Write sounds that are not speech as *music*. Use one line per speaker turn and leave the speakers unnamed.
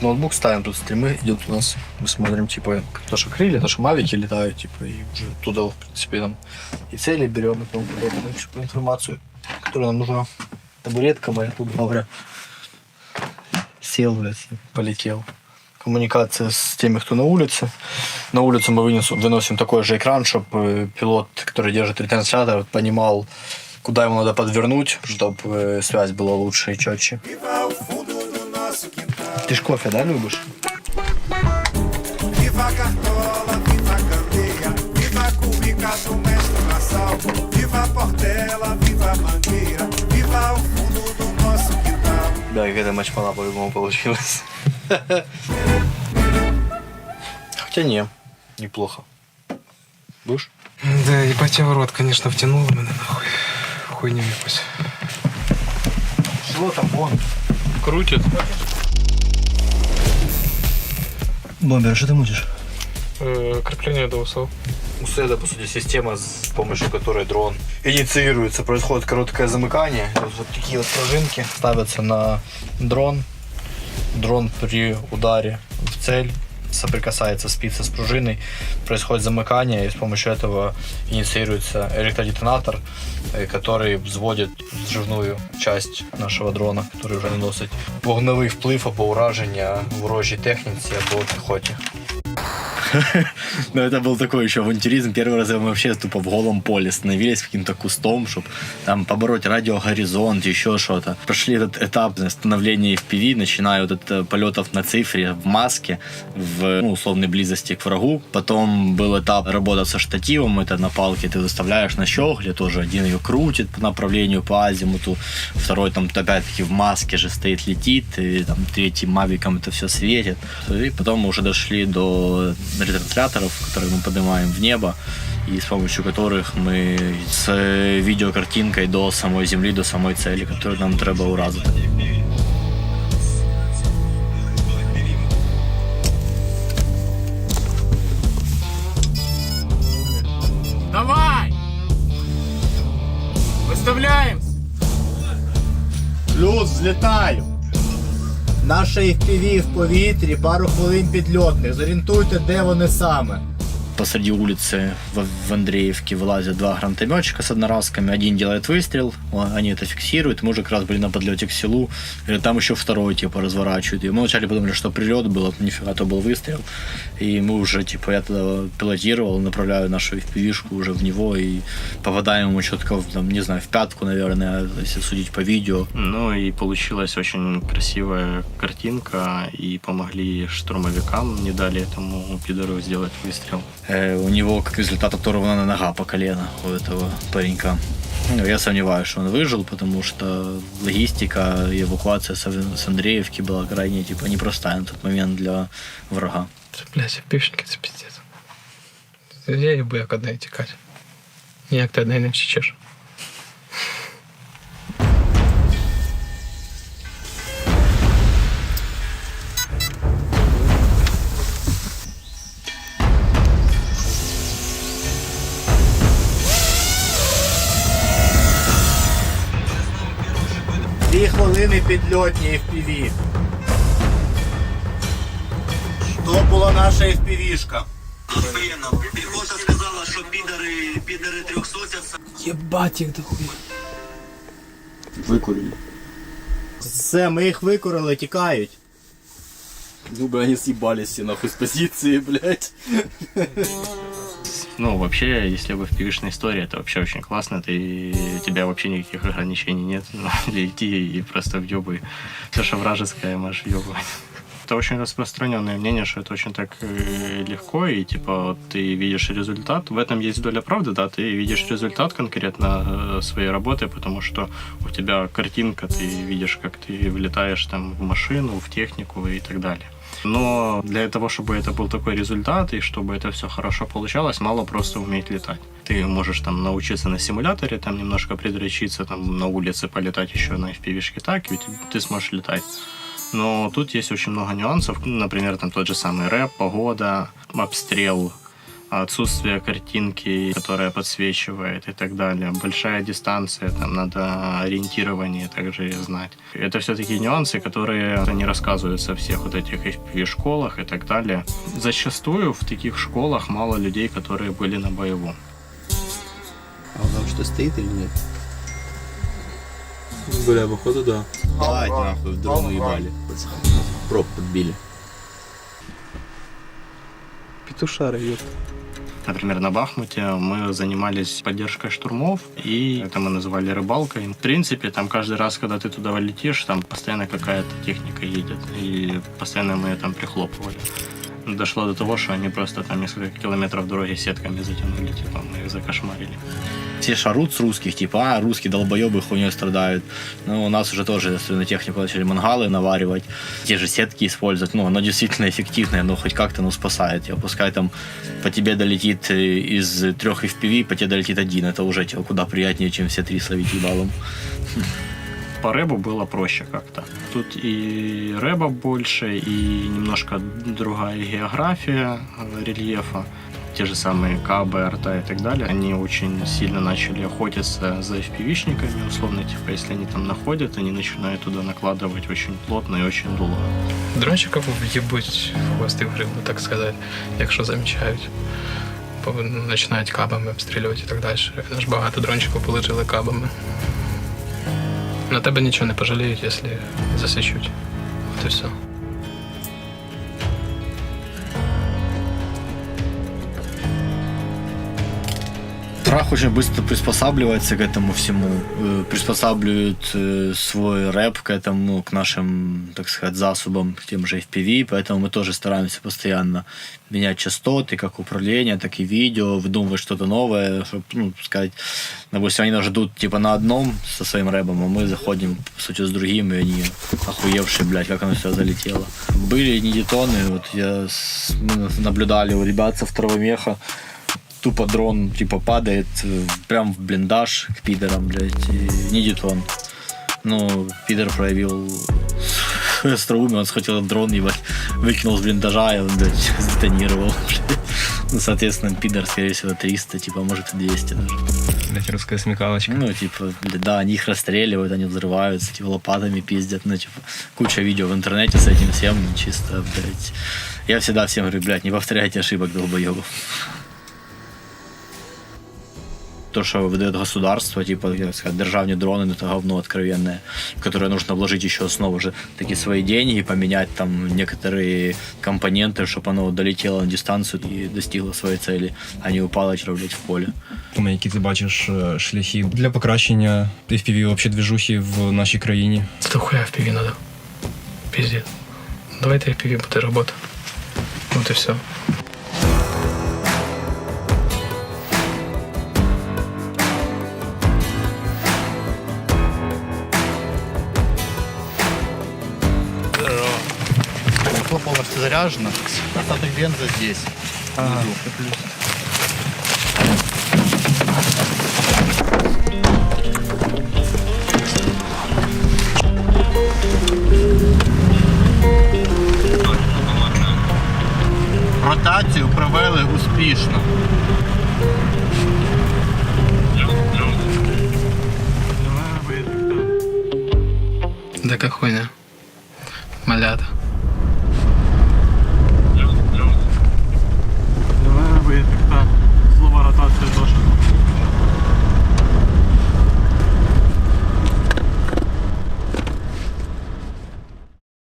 Вот ноутбук ставим, тут стримы идет у нас. Мы смотрим, типа, то, что крылья, то, что мавики летают, типа, и уже туда, в принципе, там и цели берем, и тому подобное, типа, информацию, которая нам нужна. Табуретка моя, тут говоря. Сел, блядь, полетел. Коммуникация с теми, кто на улице. На улицу мы вынесу, выносим такой же экран, чтобы пилот, который держит ретранслятор, понимал, куда ему надо подвернуть, чтобы связь была лучше и четче. Ты ж кофе, да, любишь?
Viva a cartola, viva a candeia. Viva a cubica do mestre Massal. Viva a portela, viva a mangueira. Viva o fundo do nosso quintal.
Да, и эта матчмала по-любому получилась. *laughs* Хотя не, неплохо. Будешь?
Да, ебать я в рот, конечно, втянула меня нахуй. Хуйня якось.
Что там, вон?
Крутит.
Бомбер, что ты мутишь?
Э, крепление до усов.
Усы это, по сути, система, с помощью которой дрон инициируется. Происходит короткое замыкание. Вот, вот такие вот пружинки ставятся на дрон. Дрон при ударе в цель соприкасается спица с пружиной, происходит замыкание, и с помощью этого инициируется электродетонатор, э, который взводит взрывную часть нашого дрона, который вже наносить вогневий вплив або ураження ворожій техніці або піхоті. *laughs*
Ну, это был такой еще авантюризм. Первый раз мы вообще тупо в голом поле становились каким-то кустом, чтобы там побороть радиогоризонт, еще что-то. Прошли этот этап становления FPV, начиная вот от полетов на цифре в маске, в ну, условной близости к врагу. Потом был этап работы со штативом, это на палке ты выставляешь на щегле, тоже один ее крутит по направлению, по азимуту, второй там опять-таки в маске же стоит, летит, и там третий мавиком это все светит. И потом мы уже дошли до ретрансляторов, которые мы поднимаем в небо, и с помощью которых мы с видеокартинкой до самой земли, до самой цели, которую нам треба уразити.
Давай! Выставляем!
Плюс злітаю. Наша FPV в повітрі, пару хвилин підльотних. Зорієнтуйте, де вони саме.
Посреди улицы в, в Андреевке вылазят два гранатометчика с одноразками. Один делает выстрел, он- они это фиксируют. Мы уже как раз были на подлете к селу. И там еще второй, типа, разворачивают. И мы вначале подумали, что прилет был, а нифига, то был выстрел. И мы уже, типа, я тогда пилотировал, направляю нашу FPV-шку уже в него и попадаем ему четко, в, там, не знаю, в пятку, наверное, если судить по видео.
Ну и получилась очень красивая картинка, и помогли штурмовикам, не дали этому пидору сделать выстрел.
Э, у него, как результат, оторвана нога по колено у этого паренька. Ну, я сомневаюсь, что он выжил, потому что логистика и эвакуация с Ав- с Андреевки была крайне типа непростая на тот момент для врага.
Блять, півшники, це піздець. Я їбу як одне тікати. Ніяк ти одне не вчиш.
Дві хвилини підльотні FPV. То була наша FPV-шка.
Піхота сказала, що підари, підари трьохсотяться.
Єбать їх дохуя.
Все, ми їх викорили, тікають.
Ну бы они съебались все нахуй с позиции, блядь.
Ну, вообще, если вы в пивишной истории, это вообще очень классно. Ты, у тебя вообще никаких ограничений нет. *laughs* Ну, иди и просто въебай. Все, что вражеское, можешь въебывать. Это очень распространенное мнение, что это очень так э, легко, и типа ты видишь результат. В этом есть доля правды, да, ты видишь результат конкретно э, своей работы, потому что у тебя картинка, ты видишь, как ты влетаешь там в машину, в технику и так далее. Но для того, чтобы это был такой результат и чтобы это все хорошо получалось, мало просто уметь летать. Ты можешь там научиться на симуляторе, там немножко предречиться, там на улице полетать еще на FPV-шке так, ведь ты сможешь летать. Но тут есть очень много нюансов, например, там тот же самый рэп, погода, обстрел, отсутствие картинки, которая подсвечивает и так далее. Большая дистанция, там надо ориентирование также знать. Это все такие нюансы, которые не рассказываются в всех вот этих FPV-школах и так далее. Зачастую в таких школах мало людей, которые были на боевом.
А он там что, стоит или нет?
Бля, походу, да.
Давайте нахуй, в дрон уебали. Проб подбили.
Петушары, ёпта.
Например, на Бахмуте мы занимались поддержкой штурмов, и это мы называли рыбалкой. В принципе, там каждый раз, когда ты туда летишь, там постоянно какая-то техника едет, и постоянно мы ее там прихлопывали. Дошло до того, что они просто там несколько километров дороги сетками затянули, типа мы их закошмарили.
Все шарут с русских, типа, а, русские долбоебы хуйней страдают. Ну, у нас уже тоже на технику начали мангалы наваривать, те же сетки использовать. Ну, оно действительно эффективное, но хоть как-то, ну, спасает. Я пускай там по тебе долетит э, из трех FPV, по тебе долетит один. Это уже типа, куда приятнее, чем все три словить ебалом.
По рэбу было проще как-то. Тут и рэба больше, и немножко другая география э, рельефа. Те же самые КБ, РТ и так далее, они очень сильно начали охотиться за FPV-шниками, условно, типа, если они там находят, они начинают туда накладывать очень плотно і очень долго.
Дрончиків в'єбуть в хвости в гриву, так сказати, якщо замічають. Бо Починають кабами обстрілювати і так далі. Ж багато дрончиків положили кабами. На тебе нічого не пожаліють, якщо засічуть. От і все.
Трах очень быстро приспосабливается к этому всему, э, приспосабливает э, свой рэп к этому, к нашим, так сказать, засобам, к тем же FPV, поэтому мы тоже стараемся постоянно менять частоты, как управление, так и видео, выдумывать что-то новое, чтобы, ну, сказать, допустим, они нас ждут типа на одном со своим рэпом, а мы заходим, по сути, с другим, и они охуевшие, блядь, как оно все залетело. Были недетоны, вот я, мы наблюдали у ребят со второго меха, тупо дрон типа падает э, прям в блиндаж к пидорам, блядь, и не детон. Ну, пидор проявил остроумие, он схватил дрон, ебать, выкинул с блиндажа, и он, блядь, *laughs* сдетонировал. блядь. Ну, соответственно, пидор, скорее всего, 300, типа, может, и 200 даже.
Блять, русская смекалочка.
Ну, типа, блядь, да, они их расстреливают, они взрываются, типа, лопатами пиздят, ну, типа, куча видео в интернете с этим всем, чисто, блядь. Я всегда всем говорю, блядь, не повторяйте ошибок долбоебов то, что выдает государство, типа, как сказать, державные дроны, ну, это говно откровенное, в которое нужно вложить еще снова же такие свои деньги, поменять там некоторые компоненты, чтобы оно долетело на дистанцию и достигло своей цели, а не упало блядь, в поле.
Тому, які ти бачиш е, шляхи для покращення FPV вообще движухи в нашій країні.
Це хуя FPV надо. Пиздец. Давайте FPV буде робота. Вот і все.
Заряжено. Остаток бенза здесь. Ага. Ротацію провели успішно.
Така хуйня. Малята.
виїздах та слова ротація теж.